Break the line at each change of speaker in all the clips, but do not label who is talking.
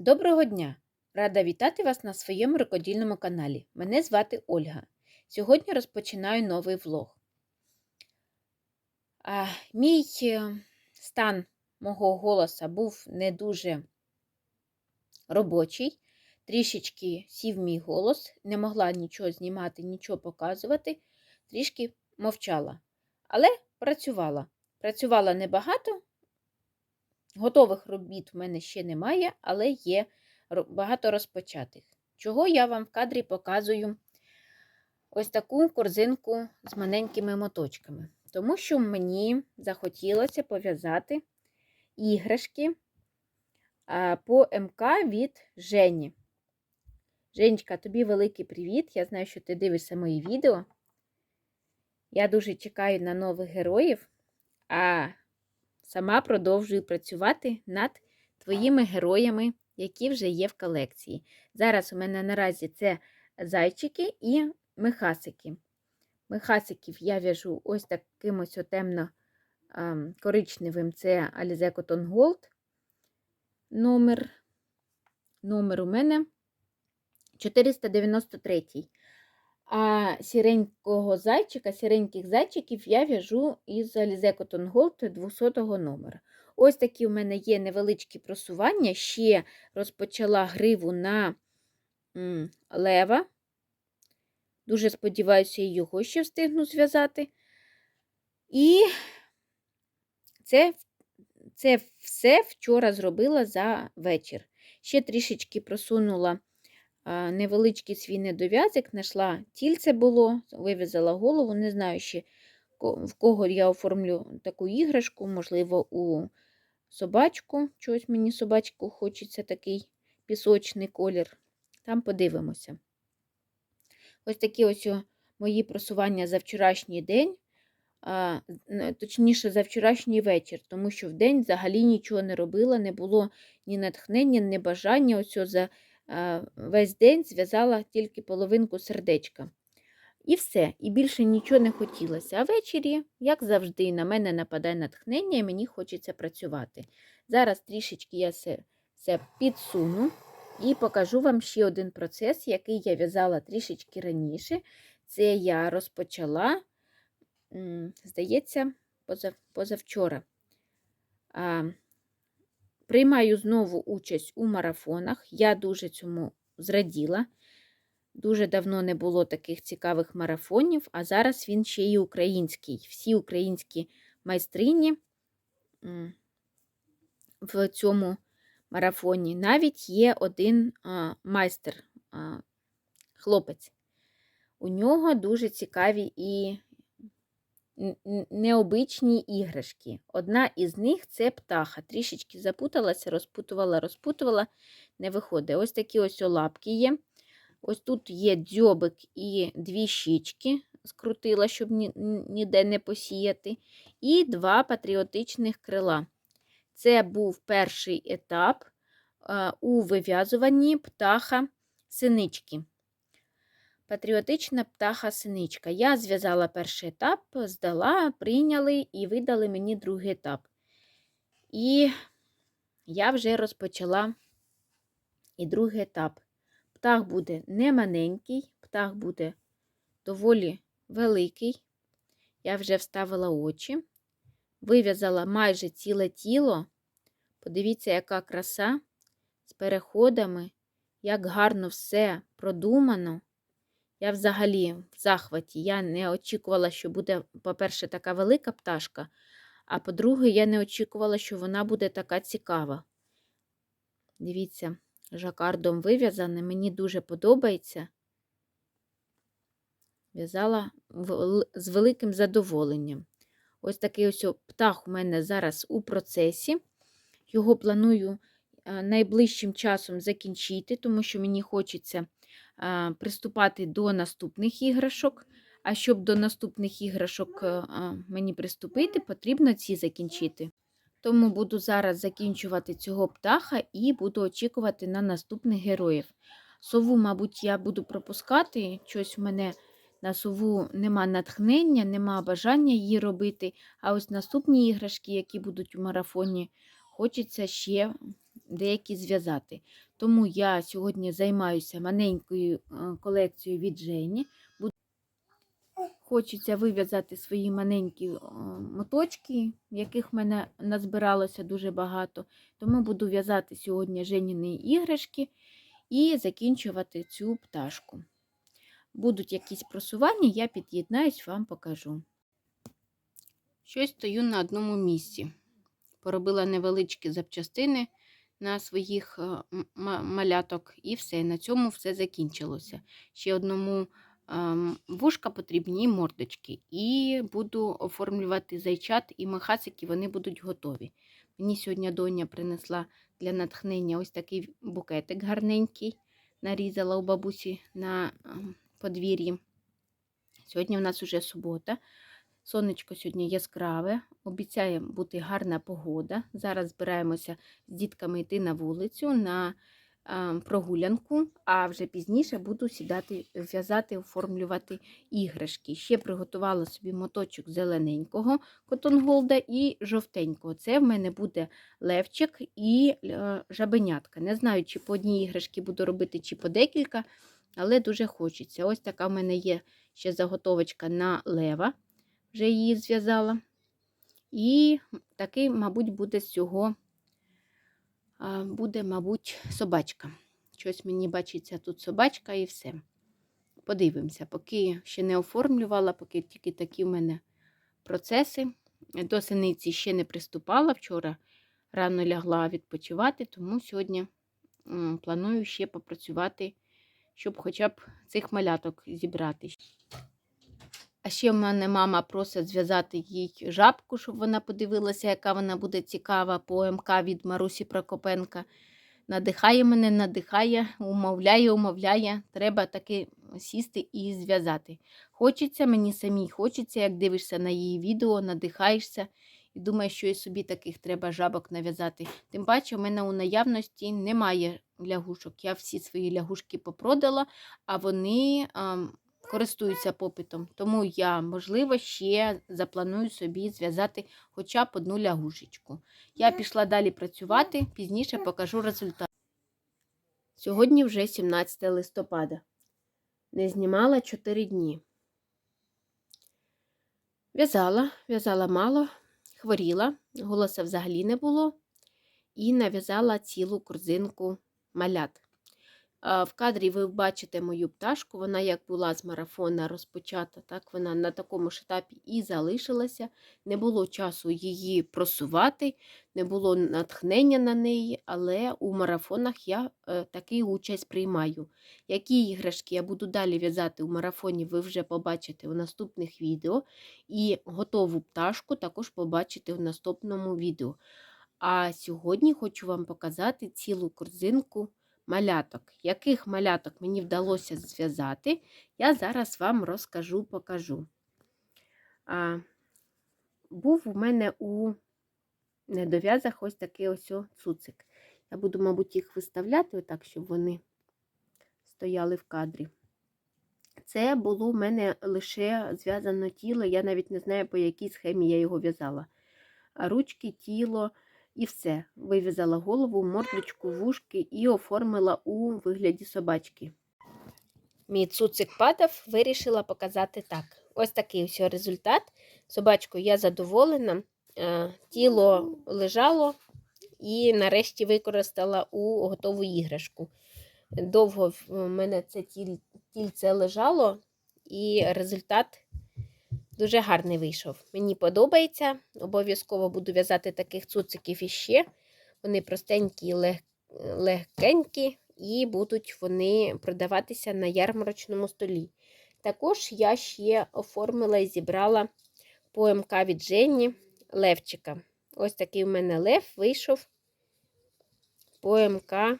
Доброго дня! Рада вітати вас на своєму рукодільному каналі. Мене звати Ольга. Сьогодні розпочинаю новий влог. А, мій е, стан мого голоса був не дуже робочий. Трішечки сів мій голос, не могла нічого знімати, нічого показувати, трішки мовчала. Але працювала. Працювала небагато, Готових робіт в мене ще немає, але є багато розпочатих. Чого я вам в кадрі показую ось таку корзинку з маленькими моточками. Тому що мені захотілося пов'язати іграшки по МК від Жені. Женечка, тобі великий привіт! Я знаю, що ти дивишся мої відео. Я дуже чекаю на нових героїв. А сама продовжую працювати над твоїми героями, які вже є в колекції. Зараз у мене наразі це зайчики і мехасики. Мехасиків я в'яжу ось таким ось темно коричневим це Alize Cotton Gold. Номер, номер у мене 493. А сіренького зайчика, сіреньких зайчиків я в'яжу із Alize Cotton Gold 200 номера. Ось такі у мене є невеличкі просування. Ще розпочала гриву на лева. Дуже сподіваюся, його ще встигну зв'язати. І це це все вчора зробила за вечір. Ще трішечки просунула невеличкий свій недов'язок, знайшла тільце було, вив'язала голову. Не знаю ще, в кого я оформлю таку іграшку, можливо, у собачку. Чогось мені собачку хочеться такий пісочний колір. Там подивимося. Ось такі ось мої просування за вчорашній день. А, Точніше, за вчорашній вечір, тому що в день взагалі нічого не робила, не було ні натхнення, ні бажання. Ось за весь день зв'язала тільки половинку сердечка. І все, і більше нічого не хотілося. А ввечері, як завжди, на мене нападає натхнення і мені хочеться працювати. Зараз трішечки я все, все підсуну і покажу вам ще один процес, який я в'язала трішечки раніше. Це я розпочала, здається, позавчора. Приймаю знову участь у марафонах. Я дуже цьому зраділа. Дуже давно не було таких цікавих марафонів, а зараз він ще й український. Всі українські майстрині в цьому марафоні. Навіть є один майстер, хлопець. У нього дуже цікаві і необичні іграшки. Одна із них це птаха. Трішечки запуталася, розпутувала, розпутувала, не виходить. Ось такі ось лапки є. Ось тут є дзьобик і дві щічки, скрутила, щоб ніде не посіяти. І два патріотичних крила. Це був перший етап у вив'язуванні птаха синички. Патріотична птаха синичка. Я зв'язала перший етап, здала, прийняли і видали мені другий етап. І я вже розпочала і другий етап. Птах буде не маленький, птах буде доволі великий. Я вже вставила очі, вив'язала майже ціле тіло. Подивіться, яка краса з переходами, як гарно все продумано. Я взагалі в захваті. Я не очікувала, що буде, по-перше, така велика пташка, а по-друге, я не очікувала, що вона буде така цікава. Дивіться, жакардом вив'язане, мені дуже подобається. В'язала з великим задоволенням. Ось такий ось птах у мене зараз у процесі. Його планую найближчим часом закінчити, тому що мені хочеться приступати до наступних іграшок. А щоб до наступних іграшок е, мені приступити, потрібно ці закінчити. Тому буду зараз закінчувати цього птаха і буду очікувати на наступних героїв. Сову, мабуть, я буду пропускати. Щось в мене на сову нема натхнення, нема бажання її робити. А ось наступні іграшки, які будуть у марафоні, хочеться ще деякі зв'язати. Тому я сьогодні займаюся маленькою е, колекцією від Жені. Хочеться вив'язати свої маленькі е, моточки, яких в мене назбиралося дуже багато. Тому буду в'язати сьогодні Женіні іграшки і закінчувати цю пташку. Будуть якісь просування, я під'єднаюсь, вам покажу. Щось стою на одному місці. Поробила невеличкі запчастини на своїх е, маляток, і все. На цьому все закінчилося. Ще одному ем, вушка потрібні мордочки. І буду оформлювати зайчат і махасики, вони будуть готові. Мені сьогодні доня принесла для натхнення ось такий букетик гарненький. Нарізала у бабусі на ем, подвір'ї. Сьогодні у нас уже субота. Сонечко сьогодні яскраве, обіцяє бути гарна погода. Зараз збираємося з дітками йти на вулицю на прогулянку, а вже пізніше буду сідати, в'язати, оформлювати іграшки. Ще приготувала собі моточок зелененького котонголда і жовтенького. Це в мене буде левчик і е, жабенятка. Не знаю, чи по одній іграшки буду робити, чи по декілька, але дуже хочеться. Ось така в мене є ще заготовочка на лева вже її зв'язала. І такий, мабуть, буде з цього, буде, мабуть, собачка. Щось мені бачиться тут собачка і все. Подивимося, поки ще не оформлювала, поки тільки такі в мене процеси. До синиці ще не приступала. Вчора рано лягла відпочивати, тому сьогодні планую ще попрацювати, щоб хоча б цих маляток зібрати. А ще в мене мама просить зв'язати їй жабку, щоб вона подивилася, яка вона буде цікава по МК від Марусі Прокопенка. Надихає мене, надихає, умовляє, умовляє. Треба таки сісти і зв'язати. Хочеться мені самій, хочеться, як дивишся на її відео, надихаєшся і думаєш, що і собі таких треба жабок нав'язати. Тим паче, в мене у наявності немає лягушок. Я всі свої лягушки попродала, а вони. Користуються попитом. Тому я, можливо, ще запланую собі зв'язати хоча б одну лягушечку. Я пішла далі працювати, пізніше покажу результат. Сьогодні вже 17 листопада. Не знімала 4 дні. В'язала, в'язала мало, хворіла, голоса взагалі не було. І нав'язала цілу корзинку малят. В кадрі ви бачите мою пташку, вона як була з марафона розпочата, так вона на такому ж етапі і залишилася. Не було часу її просувати, не було натхнення на неї, але у марафонах я е, таки участь приймаю. Які іграшки я буду далі в'язати у марафоні, ви вже побачите у наступних відео. І готову пташку також побачите у наступному відео. А сьогодні хочу вам показати цілу корзинку маляток. Яких маляток мені вдалося зв'язати, я зараз вам розкажу, покажу. А, був у мене у недов'язах ось такий ось цуцик. Я буду, мабуть, їх виставляти, отак, щоб вони стояли в кадрі. Це було в мене лише зв'язано тіло, я навіть не знаю, по якій схемі я його в'язала. Ручки, тіло і все. Вив'язала голову, мордочку, вушки і оформила у вигляді собачки. Мій цуцик падав, вирішила показати так. Ось такий ось результат. Собачкою я задоволена. Е, Тіло лежало і нарешті використала у готову іграшку. Довго в мене це тіль- тільце лежало, і результат дуже гарний вийшов. Мені подобається. Обов'язково буду в'язати таких цуциків іще. Вони простенькі, лег... легкенькі, і будуть вони продаватися на ярмарочному столі. Також я ще оформила і зібрала по МК від Жені Левчика. Ось такий в мене лев вийшов по МК,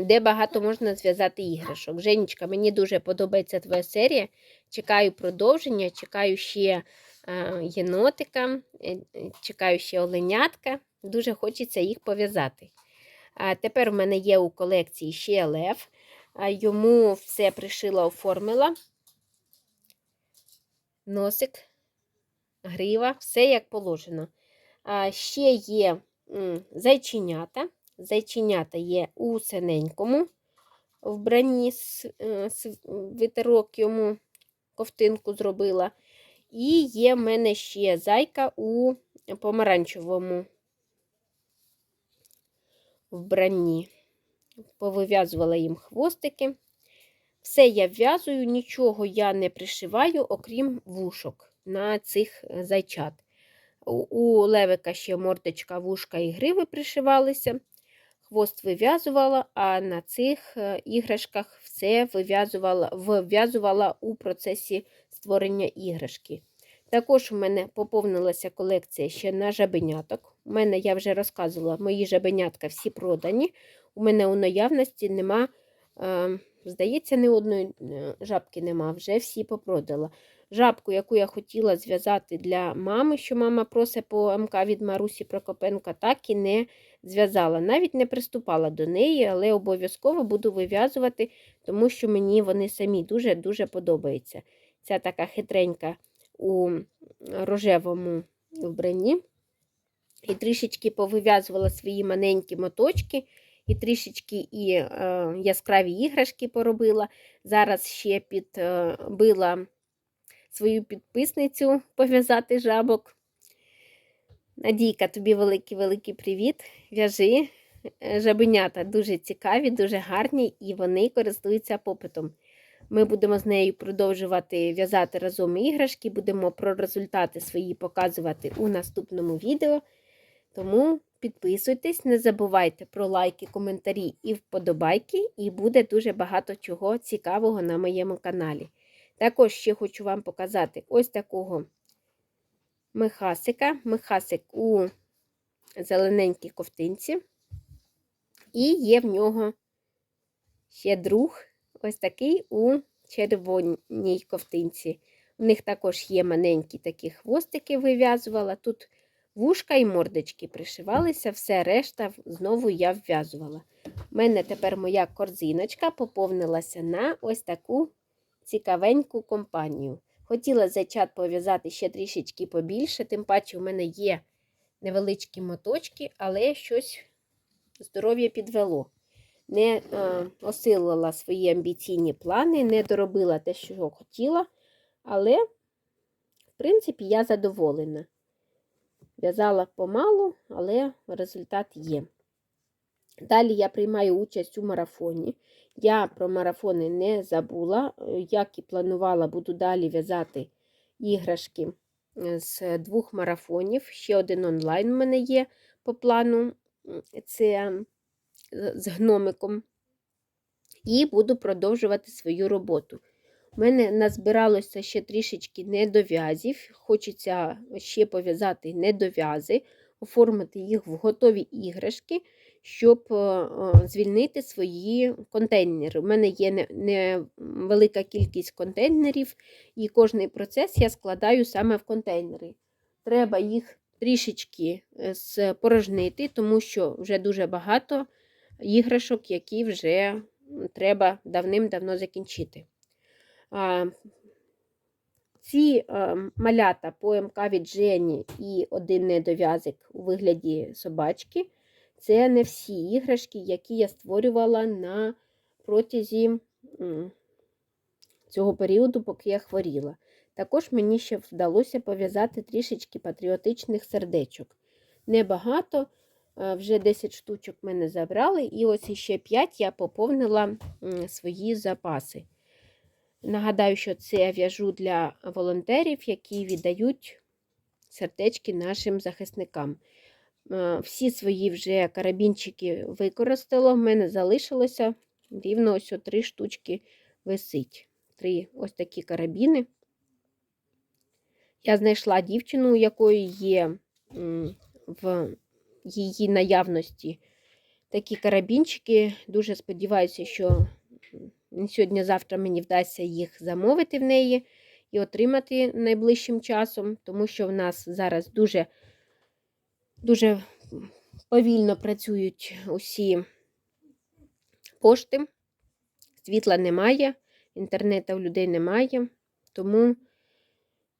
де багато можна зв'язати іграшок. Женечка, мені дуже подобається твоя серія. Чекаю продовження, чекаю ще е, єнотика, е, е, чекаю ще оленятка. Дуже хочеться їх пов'язати. Тепер в мене є у колекції ще лев. Йому все пришила, оформила. Носик, грива, все як положено. Ще є
зайченята. Зайченята є у синенькому вбранні, е, свитерок йому ковтинку зробила. І є в мене ще зайка у помаранчевому вбранні. Повив'язувала їм хвостики. Все я в'язую, нічого я не пришиваю, окрім вушок на цих е, зайчат. У левика ще мордочка, вушка і гриви пришивалися. Хвост вив'язувала, а на цих е, іграшках все вив'язувала, вв'язувала у процесі створення іграшки. Також у мене поповнилася колекція ще на жабеняток. У мене, я вже розказувала, мої жабенятка всі продані. У мене у наявності нема, е, здається, ні одної е, жабки нема, вже всі попродала. Жабку, яку я хотіла зв'язати для мами, що мама просить по МК від Марусі Прокопенка, так і не зв'язала. Навіть не приступала до неї, але обов'язково буду вив'язувати, тому що мені вони самі дуже-дуже подобаються. Ця така хитренька у рожевому вбранні. І трішечки повив'язувала свої маленькі моточки, і трішечки і е, яскраві іграшки поробила. Зараз ще підбила свою підписницю пов'язати жабок. Надійка, тобі великий-великий привіт. В'яжи. Е, Жабенята дуже цікаві, дуже гарні і вони користуються попитом. Ми будемо з нею продовжувати в'язати разом іграшки, будемо про результати свої показувати у наступному відео. Тому підписуйтесь, не забувайте про лайки, коментарі і вподобайки, і буде дуже багато чого цікавого на моєму каналі. Також ще хочу вам показати ось такого мехасика. Мехасик у зелененькій ковтинці. І є в нього ще друг, ось такий у червоній ковтинці. У них також є маленькі такі хвостики, вив'язувала. Тут вушка і мордочки пришивалися, все решта знову я вв'язувала. У мене тепер моя корзиночка поповнилася на ось таку цікавеньку компанію. Хотіла зайчат пов'язати ще трішечки побільше, тим паче у мене є невеличкі моточки, але щось здоров'я підвело. Не е, осилила свої амбіційні плани, не доробила те, що хотіла, але, в принципі, я задоволена. В'язала помалу, але результат є. Далі я приймаю участь у марафоні. Я про марафони не забула. Е, Як і планувала, буду далі в'язати іграшки е, з двох марафонів. Ще один онлайн у мене є по плану. Це з гномиком. І буду продовжувати свою роботу. У мене назбиралося ще трішечки недов'язів. Хочеться ще пов'язати недов'язи, оформити їх в готові іграшки, щоб е, е, звільнити свої контейнери. У мене є не- невелика кількість контейнерів, і кожний процес я складаю саме в контейнери. Треба їх трішечки е, спорожнити, тому що вже дуже багато іграшок, які вже треба давним-давно закінчити. Ці малята по МК від Жені і один недов'язик у вигляді собачки це не всі іграшки, які я створювала на протязі цього періоду, поки я хворіла. Також мені ще вдалося пов'язати трішечки патріотичних сердечок. Небагато, е, вже 10 штучок мене забрали, і ось іще 5 я поповнила свої запаси. Нагадаю, що це я в'яжу для волонтерів, які віддають сердечки нашим захисникам. Е, Всі свої вже карабінчики використала. В мене залишилося рівно ось три штучки висить. Три ось такі карабіни. Я знайшла дівчину, у якої є в її наявності такі карабінчики. Дуже сподіваюся, що сьогодні-завтра мені вдасться їх замовити в неї і отримати найближчим часом, тому що в нас зараз дуже, дуже повільно працюють усі пошти, світла немає, інтернету у людей немає, тому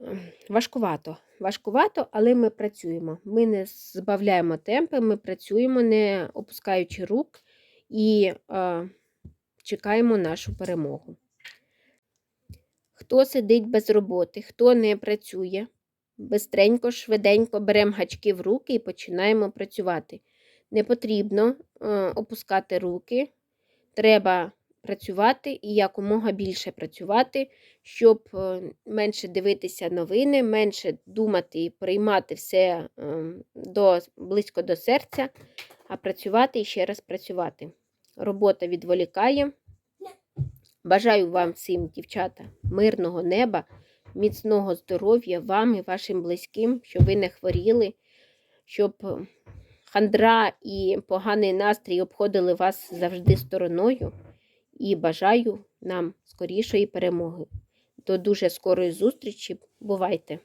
ем, важкувато. важкувато, але ми працюємо. Ми не збавляємо темпи, ми працюємо, не опускаючи рук і е, чекаємо нашу перемогу. Хто сидить без роботи, хто не працює, бистренько, швиденько беремо гачки в руки і починаємо працювати. Не потрібно е, опускати руки, треба працювати і якомога більше працювати, щоб е, менше дивитися новини, менше думати і приймати все е, до, близько до серця, а працювати і ще раз працювати. Робота відволікає. Бажаю вам всім, дівчата, мирного неба, міцного здоров'я вам і вашим близьким, щоб ви не хворіли, щоб хандра і поганий настрій обходили вас завжди стороною. І бажаю нам скорішої перемоги. До дуже скорої зустрічі. Бувайте!